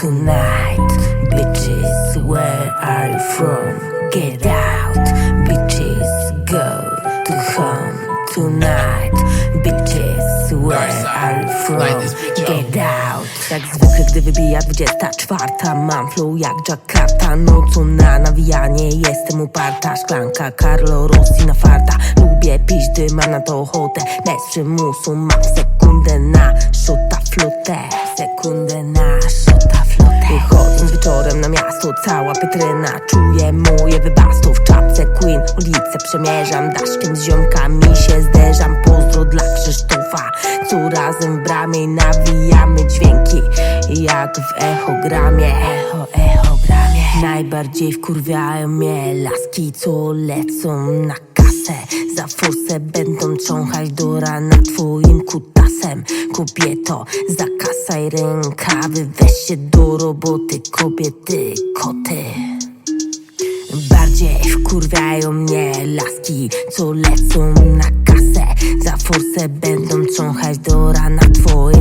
tonight. Bitches, where are you from? Get out. Bitches, go to home tonight. Bitches, where are you from? Get out. Jak zwykle, gdy wybija 24 Mam flow jak Jakarta Nocą na nawijanie Jestem uparta Szklanka Carlo Rossi na farta Lubię pić, gdy mam na to ochotę Bez przymusu mam sekundę na szota flotę Sekundę na Wychodząc wieczorem na miasto Cała pytryna Czuję moje wybasto W czapce Queen Ulicę przemierzam Daszkiem z ziomkami się zderzam. Pozdro dla Krzysztofa Co razem w bramie nawijamy dźwięki. Jak w echogramie Echo, echogramie. Najbardziej wkurwiają mnie laski Co lecą na kasę Za forsę będą cząchać do rana Twoim kutasem. Kobieto, zakasaj rękawy. Weź się do roboty Kobiety, koty. Bardziej wkurwiają mnie laski, co lecą na kasę. Za forsę będą cząchać do rana twoim kutasem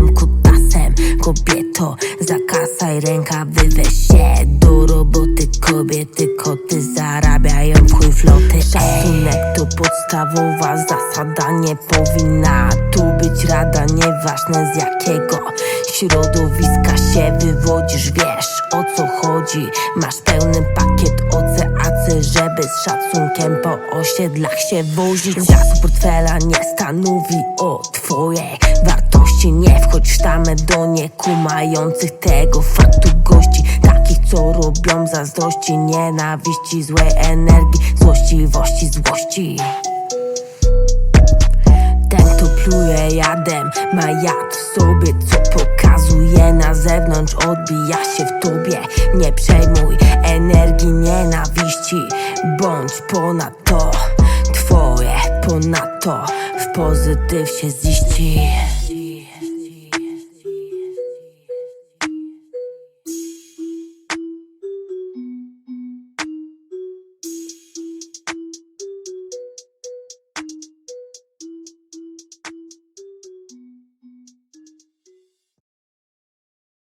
Kobieto, zakasaj rękawy, weź się do roboty. Kobiety, koty zarabiają w chuj floty Szacunek to podstawowa zasada, nie powinna tu być rada Nieważne z jakiego środowiska się wywodzisz, wiesz o co chodzi. Masz pełny pakiet OCAC, żeby z szacunkiem po osiedlach się wozić. Zasób portfela nie stanowi o twojej wartości. Nie wchodź w sztamę do niekumających tego faktu gości. Takich co robią zazdrości, nienawiści, złej energii Złośliwości, złości. Ten, kto pluje jadem, ma jad w sobie, co na zewnątrz, odbija się w tobie. Nie przejmuj energii nienawiści, bądź ponad to, twoje ponadto w pozytyw się ziści.